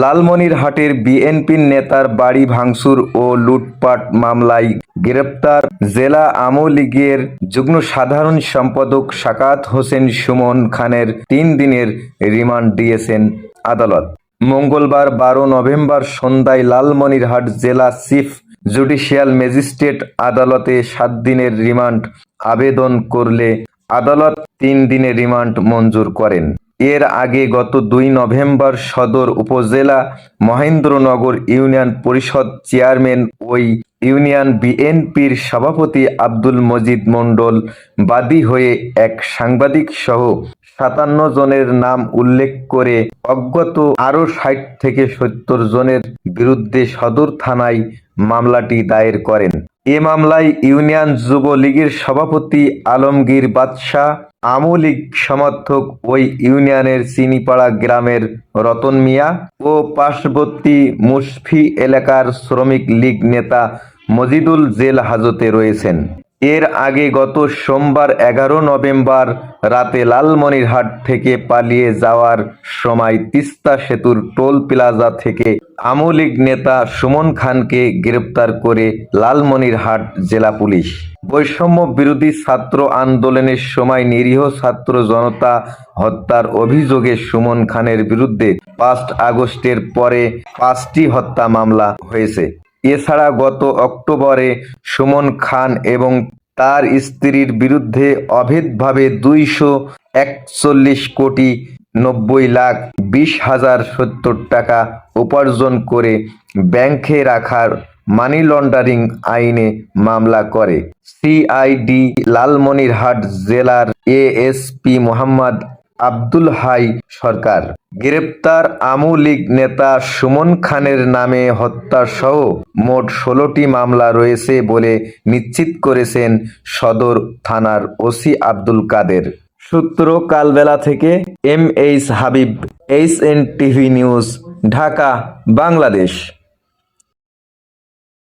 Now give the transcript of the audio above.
লালমনিরহাটের বিএনপির নেতার বাড়ি ভাঙচুর ও লুটপাট মামলায় গ্রেপ্তার জেলা আওয়ামী লীগের যুগ্ম সাধারণ সম্পাদক সাকাত হোসেন সুমন খানের তিন দিনের রিমান্ড দিয়েছেন আদালত। মঙ্গলবার বারো নভেম্বর সন্ধ্যায় লালমনিরহাট জেলা চিফ জুডিশিয়াল ম্যাজিস্ট্রেট আদালতে সাত দিনের রিমান্ড আবেদন করলে আদালত তিন দিনের রিমান্ড মঞ্জুর করেন। এর আগে গত দুই নভেম্বর সদর উপজেলা মহেন্দ্রনগর ইউনিয়ন পরিষদ চেয়ারম্যান ওই ইউনিয়ন বিএনপির সভাপতি আব্দুল মজিদ মণ্ডল বাদী হয়ে এক সাংবাদিক সহ সাতান্ন জনের নাম উল্লেখ করে অজ্ঞাত আরও ষাট থেকে সত্তর জনের বিরুদ্ধে সদর থানায় মামলাটি দায়ের করেন। এ মামলায় ইউনিয়ন যুবলীগের সভাপতি আলমগীর বাদশাহ আমলিক লীগ সমর্থক ওই ইউনিয়নের চিনিপাড়া গ্রামের রতন মিয়া ও পার্শ্ববর্তী মুশফি এলাকার শ্রমিক লীগ নেতা মজিদুল জেল হাজতে রয়েছেন। এর আগে গত সোমবার এগারো নভেম্বর রাতে লালমনিরহাট থেকে পালিয়ে যাওয়ার সময় তিস্তা সেতুর টোল প্লাজা থেকে আওয়ামী লীগ নেতা সুমন খানকে গ্রেপ্তার করে লালমনিরহাট জেলা পুলিশ। বৈষম্য বিরোধী ছাত্র আন্দোলনের সময় নিরীহ ছাত্র জনতা হত্যার অভিযোগে সুমন খানের বিরুদ্ধে পাঁচ আগস্টের পরে পাঁচটি হত্যা মামলা হয়েছে। এছাড়া গত অক্টোবরে সুমন খান এবং তার স্ত্রীর বিরুদ্ধে অভেদভাবে দুইশো একচল্লিশ কোটি নব্বই লাখ বিশ হাজার সত্তর টাকা উপার্জন করে ব্যাংকে রাখার মানি লন্ডারিং আইনে মামলা করে। সিআইডি লালমনিরহাট জেলার এএসপি মোহাম্মদ আব্দুল হাই সরকার। গ্রেপ্তার আওয়ামী লীগ নেতা সুমন খানের নামে হত্যাসহ মোট ষোলোটি মামলা রয়েছে বলে নিশ্চিত করেছেন সদর থানার ওসি আব্দুল কাদের। সূত্র কালবেলা থেকে M H Habib, H N TV news, Dhaka, Bangladesh.